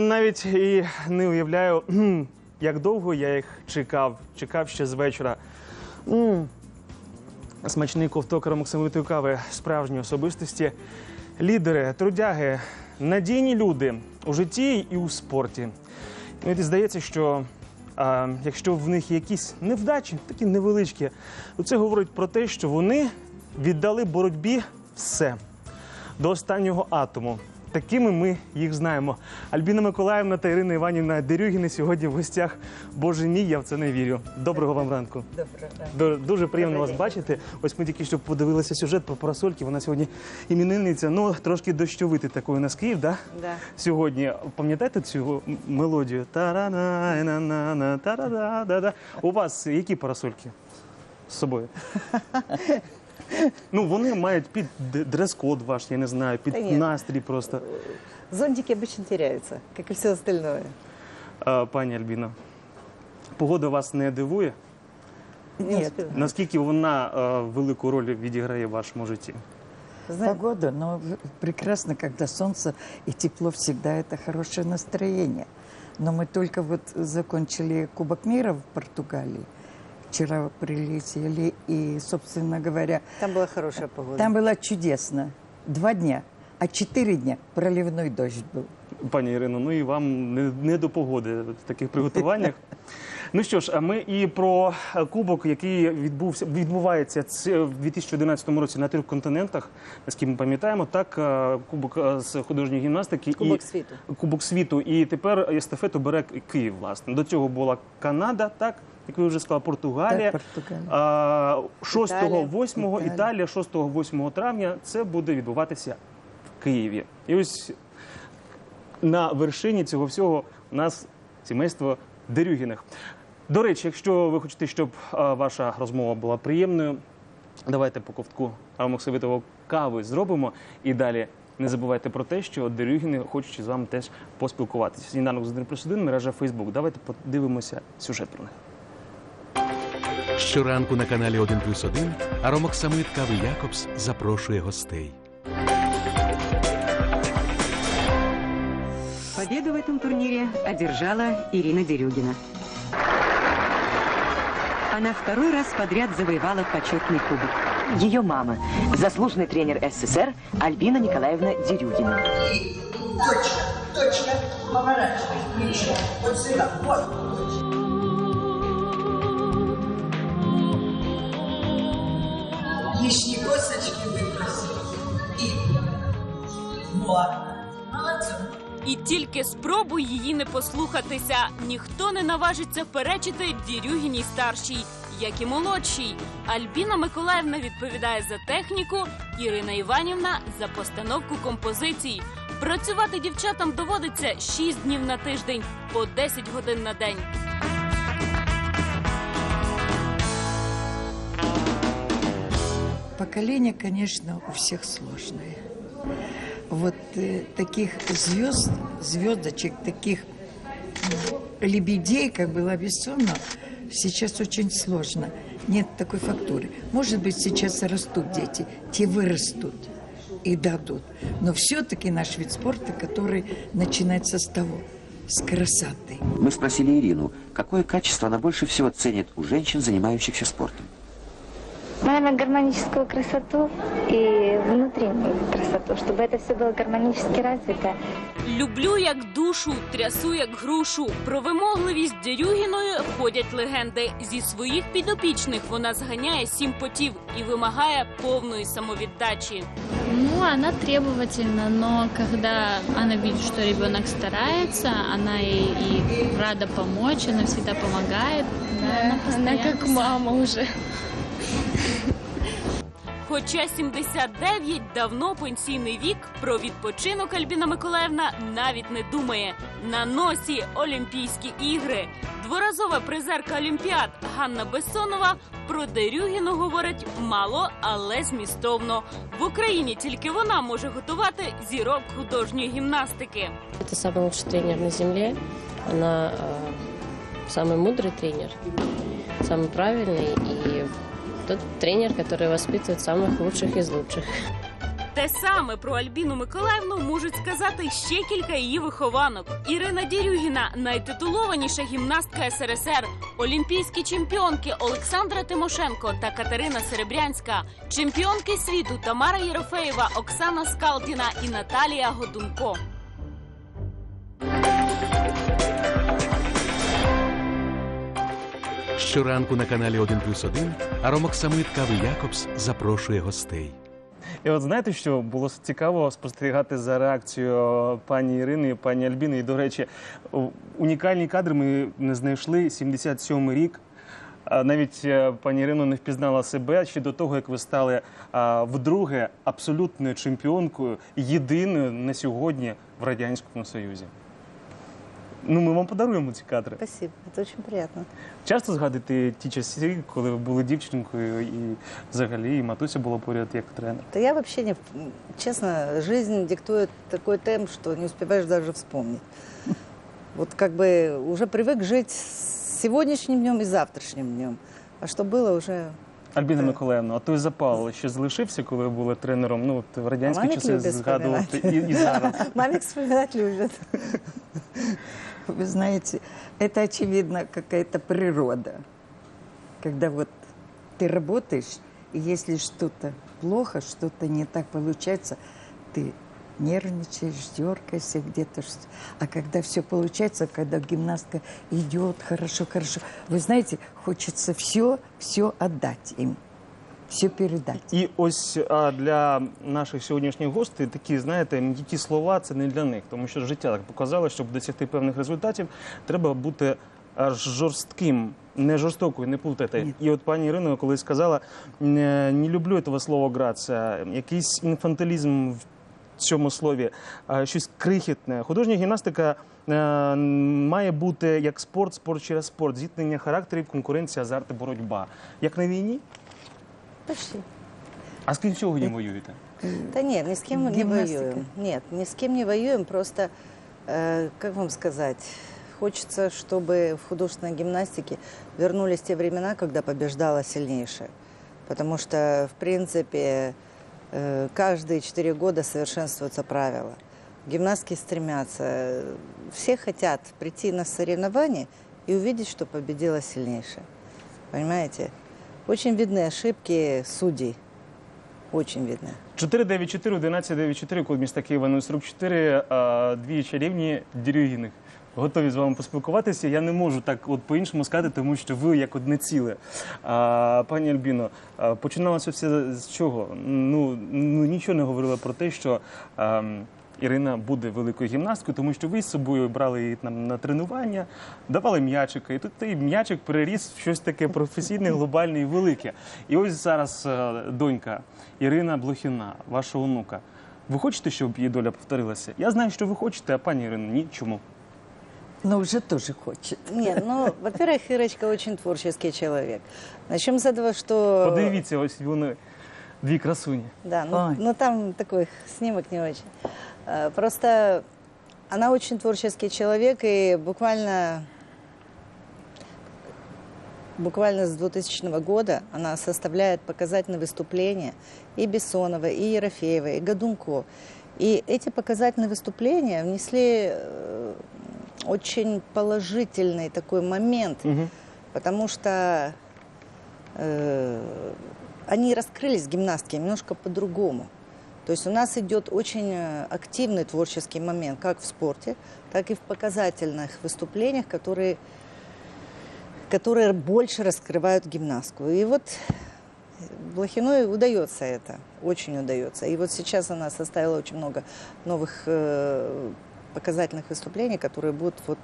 Навіть і не уявляю, як довго я їх чекав. Чекав ще з вечора. Смачний ковток ромоксамитої кави, справжні особистості, лідери, трудяги, надійні люди у житті і у спорті. Мені здається, що а, якщо в них якісь невдачі, такі невеличкі, то це говорить про те, що вони віддали боротьбі все до останнього атому. Такими ми їх знаємо. Альбіна Миколаївна та Ірина Іванівна Дерюгіни сьогодні в гостях. Боже мій, я в це не вірю. Доброго вам ранку. Добре, Ду- Дуже приємно вас бачити. Ось ми тільки що подивилися сюжет про парасольки. Вона сьогодні іменинниця. Ну трошки дощовити такою на Київ, да? Да. Сьогодні пам'ятаєте цю мелодію? Та-ра-на-на-на-на, та-ра-да-да-да. У вас які парасольки з собою? Ну, вони мають під д- дрес-код ваш, я не знаю, під Та ні. настрій просто. Зонтики обычно теряются, как и все остальное. А, пані Альбіна, погода вас не дивує? Не Нет. успеваю. Наскільки вона е, велику роль відіграє в вашому житті? Знаете, Погода, но в- прекрасно, когда солнце и тепло всегда это хорошее настроение. Но мы только вот закончили Кубок мира в Португалии. Вчера прилетели, и, собственно говоря, Там была хорошая погода. там было чудесно. Два дня, а четыре дня проливной дождь был. Пані Ірино, ну і вам не, не до погоди в таких приготуваннях. Ну що ж, а ми і про е, кубок, який відбувся відбувається ц- в 2011 році на трьох континентах, наскільки ми пам'ятаємо, так е, кубок е, з художньої гімнастики Кубок і світу. Кубок світу. І тепер естафету бере Київ. Власне до цього була Канада, так як ви вже сказали, Португалія. Так, Португалія. А, 6-8 Італія. Італія, 6-8 травня це буде відбуватися в Києві. І ось на вершині цього всього у нас сімейство Дерюгіних. До речі, якщо ви хочете, щоб ваша розмова була приємною, давайте по ковтку амоксовитого кави зробимо і далі. Не забувайте про те, що Дерюгіни хочуть з вами теж поспілкуватися. Сніданок з 1 плюс 1, мережа Фейсбук. Давайте подивимося сюжет про них. Щоранку на каналі 1 плюс 1 Аромок Самит Кави Якобс запрошує гостей. Победу в этом турнире одержала Ирина Дерюгина. Она второй раз подряд завоевала почетный кубок. Ее мама, заслуженный тренер СССР Альбина Николаевна Дерюгина. Точно, точно. Поворачивай. Ничего. Вот сюда. Вот. Вот. Молодцом. І тільки спробуй її не послухатися. Ніхто не наважиться перечити Дірюгіній старшій, як і молодшій. Альбіна Миколаївна відповідає за техніку, Ірина Іванівна за постановку композицій. Працювати дівчатам доводиться 6 днів на тиждень по 10 годин на день. Поколение, конечно, у всех сложное. Вот э, таких звезд, звездочек, таких лебедей, как было Бессонов, сейчас очень сложно. Нет такой фактуры. Может быть, сейчас растут дети, те вырастут и дадут. Но все-таки наш вид спорта, который начинается с того, с красоты. Мы спросили Ирину, какое качество она больше всего ценит у женщин, занимающихся спортом. Наверное, гармоническую красоту и внутреннюю красоту, чтобы это все было гармонически развито. Люблю як душу, трясу як грушу. Про вимогливість Дерюгіної ходять легенди. Зі своїх підопічних вона зганяє сім потів і вимагає повної самовіддачі. Ну, она требовательна, но когда она видит, что ребенок старается, она ей и рада помочь, она всегда помогает. Да, она, как мама уже. Хоча 79 давно пенсійний вік, про відпочинок Альбіна Миколаївна навіть не думає. На носі Олімпійські ігри. Дворазова призерка Олімпіад Ганна Бессонова про Дерюгіну говорить мало, але змістовно. В Україні тільки вона може готувати зірок художньої гімнастики. Это самый лучший тренер на земле. Она э, самый мудрый тренер, самый правильный и тот тренер, который воспитывает самых лучших из лучших. Те саме про Альбіну Миколаївну можуть сказати ще кілька її вихованок. Ірина Дірюгіна найтитулованіша гімнастка СРСР, олімпійські чемпіонки Олександра Тимошенко та Катерина Серебрянська, чемпіонки світу Тамара Єрофеєва, Оксана Скалтіна і Наталія Годунко. Щоранку на каналі 1 плюс 1 Аромок Самит Кави Якобс запрошує гостей. І от знаєте, що було цікаво спостерігати за реакцією пані Ірини пані Альбіни. І, до речі, унікальні кадри ми не знайшли 77 рік. Навіть е, пані Ірино не впізнала себе ще до того, як ви стали вдруге абсолютною чемпіонкою, єдиною на сьогодні в Радянському Союзі. Ну, ми вам подаруємо ці кадри. Спасибо, это очень приятно. Часто згадуєте ті часи, коли ви були дівчинкою, і взагалі і матуся була поряд як тренер. Да я вообще не... Честно, жизнь диктует такой темп, что не успеваешь даже вспомнить. Вот как бы уже привык жить с сегодняшним днем и завтрашним днем. А что было уже... Альбіна Миколаївна, а той запал ще залишився, коли ви були тренером. Ну, от в радянські Мамік часи любить згадувати і, і зараз. Мамик вспоминать любит. Вы знаете, это очевидно какая-то природа. Когда вот ты работаешь, и если что-то плохо, что-то не так получается, ты нервничаешь, дергаешься где-то. А когда все получается, когда гимнастка идет хорошо, хорошо, вы знаете, хочется все, все отдать им, все передать. І ось а, для наших сьогоднішніх гостей такі, знаєте, м'які слова це не для них, тому що життя так показало, щоб досягти певних результатів, треба бути аж жорстким, не жорстокою, не плутати. Ні. І от пані Ірина колись сказала: не, не люблю цього слова грація, якийсь інфантилізм в цьому слові, а, щось крихітне. Художня гімнастика. е, Має бути як спорт, спорт через спорт, зіткнення характерів, конкуренція, азарт і боротьба. Як на війні? Почти. А з ким сьогодні воюєте? Да нет, ни с кем мы не Гимнастика. воюем. Нет, ни с кем не воюем, просто, э, как вам сказать, хочется, чтобы в художественной гимнастике вернулись те времена, когда побеждала сильнейшая. Потому что, в принципе, э, каждые четыре года совершенствуются правила. Гимнастки стремятся, э, все хотят прийти на соревнования и увидеть, что победила сильнейшая. Понимаете? Очень видны ошибки судей. Очень видны. 494 1194 код міста Києва 044, а, дві чарівні Дірюгіних. Готові з вами поспілкуватися. Я не можу так от по-іншому сказати, тому що ви як одне ціле. А, пані Альбіно, починалося все з чого? Ну, ну нічого не говорила про те, що а, Ірина буде великою гімнасткою, тому що ви з собою брали її там на тренування, давали м'ячика, і тут цей м'ячик переріс в щось таке професійне, глобальне і велике. І ось зараз е, донька Ірина Блохіна, ваша онука. Ви хочете, щоб її доля повторилася? Я знаю, що ви хочете, а пані Ірино, ні. Чому? Но уже тоже хочет. Нет, ну, во-первых, Ирочка очень творческий человек. Начнем с этого, что... Подивіться, ось вони дві красуні. Да, ну, Ой. ну там такой снимок не очень. Э, Просто она очень творческий человек, и буквально, буквально с 2000 года она составляет показательные выступления и Бессонова, и Ерофеева, и Годунко. И эти показательные выступления внесли э, очень положительный такой момент, Угу. потому что э, они раскрылись, гимнастки, немножко по-другому. То есть у нас идет очень э, активный творческий момент, как в спорте, так и в показательных выступлениях, которые, которые больше раскрывают гимнастку. И вот Блохиной удается это, очень удается. И вот сейчас она составила очень много новых э, показательных выступлений, которые будут вот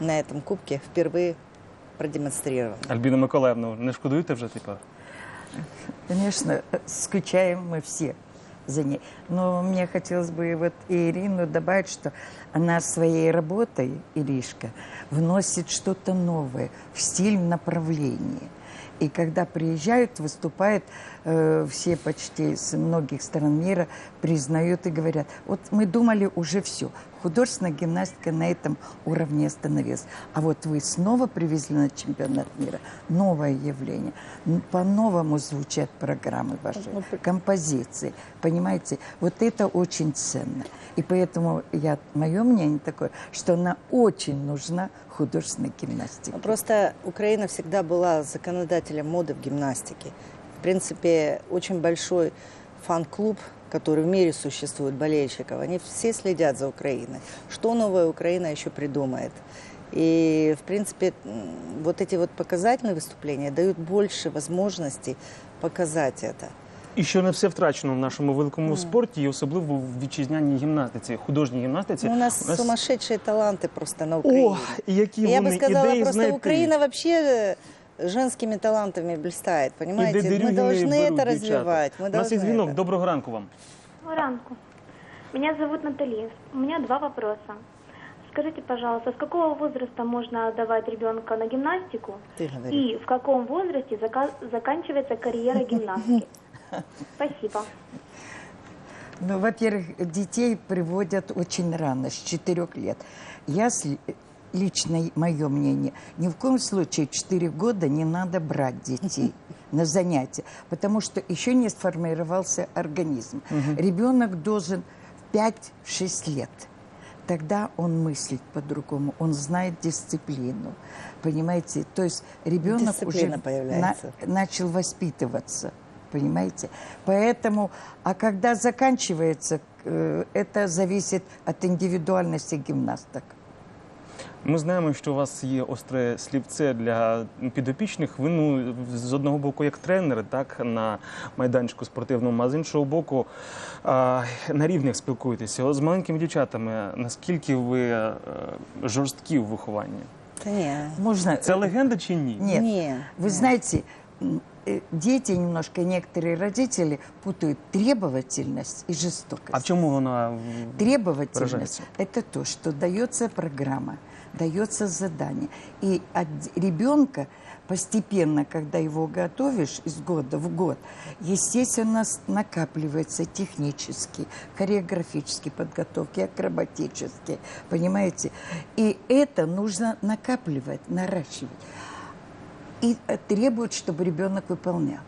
на этом кубке впервые продемонстрированы. Альбіна Миколаївна, не шкодуєте вже типа? Конечно, скучаем мы все за ней. Но мне хотелось бы вот и Ирину добавить, что она своей работой, Иришка, вносит что-то новое в стиль в направлении. И когда приезжают, выступают, э, все почти с многих стран мира признают и говорят, вот мы думали уже все, художественная гимнастика на этом уровне остановилась. А вот вы снова привезли на чемпионат мира новое явление. По-новому звучат программы ваши, композиции. Понимаете, вот это очень ценно. И поэтому я, мое мнение такое, что она очень нужна художественной гимнастике. Просто Украина всегда была законодателем моды в гимнастике. В принципе, очень большой фан-клуб, который в мире существует, болельщиков, они все следят за Украиной. Что новая Украина еще придумает? И, в принципе, м, вот эти вот показательные выступления дают больше возможностей показать это. І що не все втрачено в нашому великому спорті, і особливо в вітчизняній гімнастиці, художній гімнастиці. Ну, у нас сумасшедшие таланты просто на Украине. О, і які Я вони бы сказала, ідеї просто знайти. Украина вообще э, женскими талантами блистает, І понимаете? де Мы Дерюгіни должны беруть это дівчата. развивать. Мы У нас є должны дзвінок. это. Доброго ранку вам. Ранку. Меня зовут Натали. У меня два вопроса. Скажите, пожалуйста, с какого возраста можно отдавать ребенка на гимнастику? Ты говори. И в каком возрасте зака- заканчивается карьера гимнастки? Спасибо. Ну, во-первых, детей приводят очень рано, с 4 лет. Я, с- лично мое мнение, ни в коем случае в 4 года не надо брать детей на занятия, потому что еще не сформировался организм. Ребенок должен в 5-6 лет. Тогда он мыслит по-другому, он знает дисциплину, понимаете? То есть ребенок Дисциплина уже появляется. на- начал воспитываться, понимаете? Поэтому, а когда заканчивается, э, это зависит от индивидуальности гимнасток. Ми знаємо, що у вас є остре слівце для підопічних. Ви ну з одного боку як тренер, так на майданчику спортивному, а з іншого боку а, на рівнях спілкуєтеся. З маленькими дівчатами. Наскільки ви е, жорсткі в вихованні? Да не. Можно... Це легенда чи ні? Нет. Не, Вы знаете, дети немножко, некоторые родители путают требовательность и жестокость. А в чому вона м, Требовательность выражается? – это то, что дается программа, дается задание. И от ребенка постепенно, когда его готовишь из года в год, естественно, накапливается технически, хореографические подготовки, акробатические, понимаете? И это нужно накапливать, наращивать. И э, требует, чтобы ребенок выполнял.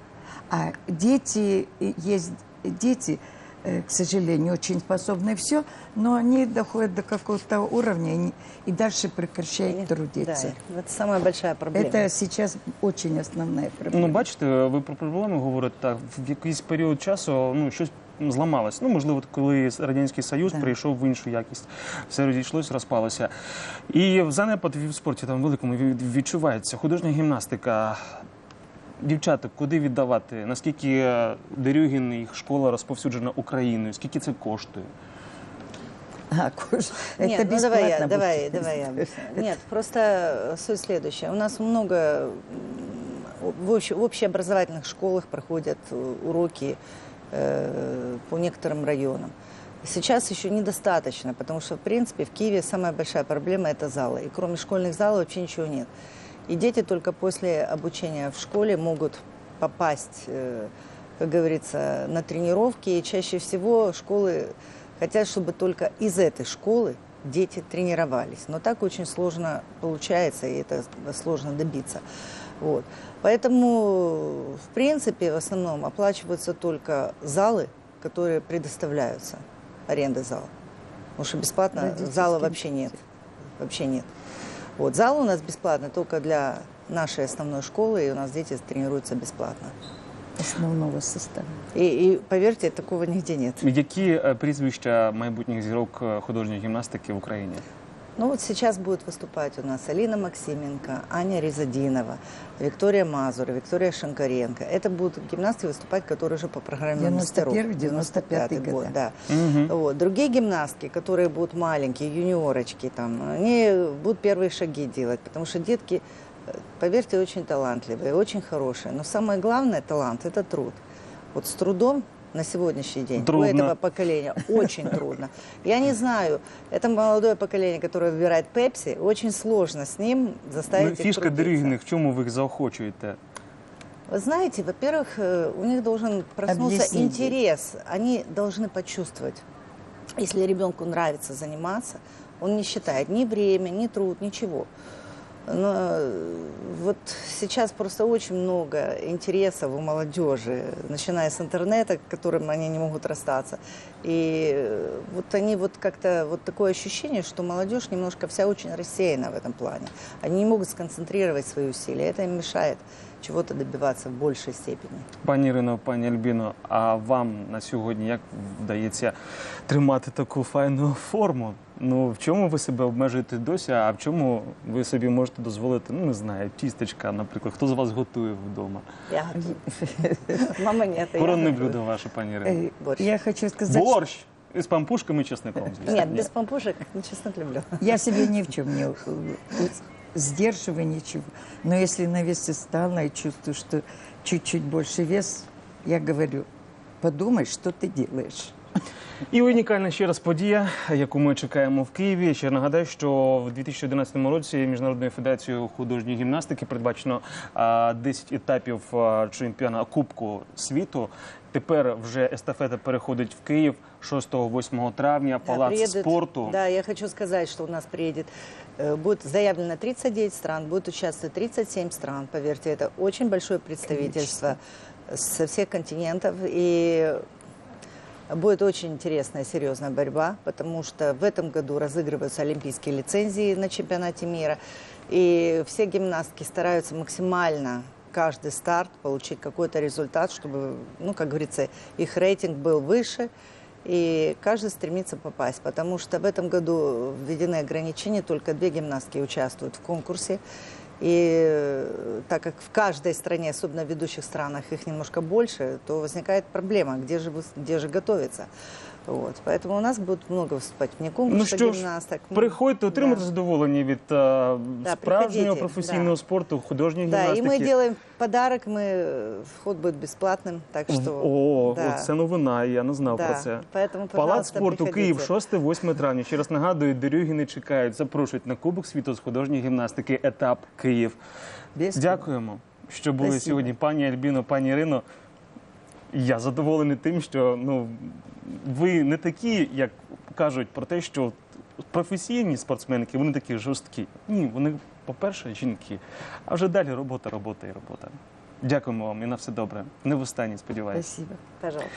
А дети, э, есть дети, э, к сожалению, очень способны все, но они доходят до какого-то уровня и, не- и дальше прекращают трудиться. Да, это самая большая проблема. Это сейчас очень основная проблема. Ну, бачите, ви про проблеми говорите так. В якийсь період часу ну щось зламалось. Ну, можливо, коли радянський союз Да. прийшов в іншу якість, все розійшлось, розпалося. І в занепад в спорті там великому від- відчувається художня гімнастика. Дівчата, куди віддавати? Наскільки е, Дерюгін і їх школа розповсюджена Україною? Скільки це коштує? А, кож- Нет, это ну давай я, бесплатно давай, будет. давай я. объясню. Нет, просто э, суть следующая. У нас много м, в, обще- в общеобразовательных школах проходят э, уроки э, по некоторым районам. Сейчас еще недостаточно, потому что, в принципе, в Киеве самая большая проблема – это залы. И кроме школьных залов вообще ничего нет. И дети только после обучения в школе могут попасть, э, как говорится, на тренировки. И чаще всего школы хотят, чтобы только из этой школы дети тренировались. Но так очень сложно получается, и это сложно добиться. Вот. Поэтому, в принципе, в основном оплачиваются только залы, которые предоставляются, аренда зала. Потому что бесплатно Родительским зала вообще нет. Вообще нет. Вот, зал у нас бесплатный только для нашей основной школы, и у нас дети тренируются бесплатно. Основного состава. И, и поверьте, такого нигде нет. Які е, прізвища майбутніх зірок е, художньої гімнастики в Україні? Ну вот сейчас будет выступать у нас Алина Максименко, Аня Резадинова, Виктория Мазур, Виктория Шанкаренко. Это будут гимнасты выступать, которые уже по программе 91-й, мастеров. 95-й 95-й год, года. да. Мгм. Вот. Другие гимнастки, которые будут маленькие, юниорочки, там, они будут первые шаги делать, потому что детки, э, поверьте, очень талантливые, очень хорошие. Но самое главное талант – это труд. Вот с трудом на сегодняшний день Трудно. у этого поколения очень трудно. Я не знаю, это молодое поколение, которое выбирает Пепси, очень сложно с ним заставить Ну, их фішка трудиться. Дерюгіних, в чому ви їх заохочуєте? Вы знаете, во-первых, э, у них должен проснуться Объясните. интерес. Они должны почувствовать. Если ребенку нравится заниматься, он не считает ни время, ни труд, ничего. Но э, вот сейчас просто очень много интересов у молодежи, начиная с интернета, которым они не могут расстаться. И э, вот они вот как-то, вот такое ощущение, что молодежь немножко вся очень рассеяна в этом плане. Они не могут сконцентрировать свои усилия, это им мешает чего-то добиваться в большей степени. Пані Ірино, пані Альбіно, а вам на сьогодні як вдається тримати таку файну форму? Ну в чому ви себе обмежуєте досі, а в чому ви собі можете дозволити, ну не знаю, тістечка, наприклад, хто з вас готує вдома? Я Мама нет. я Коронне блюдо ваше, пані Ірино. Э, Борщ. Я хочу сказать, что Борщ із пампушками і чесником. звісно. Нет, Ні. без помпушек, честно люблю. я себе ни в чем не э, э, сдерживаю ничего. Но если на весе стала и чувствую, что чуть-чуть больше вес, я говорю, подумай, что ты делаешь. І унікальна ще раз подія, яку ми чекаємо в Києві. Ще нагадаю, що в 2011 році Міжнародною федецією художньої гімнастики передбачено а, 10 етапів чемпіона Кубку світу. Тепер вже естафета переходить в Київ 6-8 травня. Да, Палац приедет- спорту. Да, я хочу сказать, что у нас приедет, э, будет заявлено 39 стран, будет участвовать 37 стран, поверьте, это очень большое представительство со всех континентов. И будет очень интересная, серьезная борьба, потому что в этом году разыгрываются олимпийские лицензии на чемпионате мира. И все гимнастки стараются максимально каждый старт получить какой-то результат, чтобы, ну, как говорится, их рейтинг был выше, и каждый стремится попасть, потому что в этом году введены ограничения, только две гимнастки участвуют в конкурсе. И э, так как в каждой стране, особенно в ведущих странах, их немножко больше, то возникает проблема, где же, где же готовиться. Вот. Поэтому у нас будет много выступать вне конкурса Ну що ж, гимнасток. приходьте, отримайте Да. задоволення від е, Да, справжнього приходите, професійного да. спорту, художньої Да, и гімнастики. мы делаем подарок, мы, э, вход будет бесплатным, так что... О, да. це новина, я не знав Да, про це. поэтому, Палац пожалуйста, спорту Київ, приходите. 6-8 травня. Ще раз нагадую, Дерюгіни чекають, запрошують на Кубок світу з художньої гімнастики етап Київ. Без Дякуємо, що були Спасибо. сьогодні, пані Альбіно, пані Ірино. Я задоволений тим, що ну ви не такі, як кажуть про те, що професійні спортсменки, вони такі жорсткі. Ні, вони, по-перше, жінки. А вже далі робота, робота і робота. Дякуємо вам і на все добре. Не в останній, сподіваюся. Спасибо. Пожалуйста.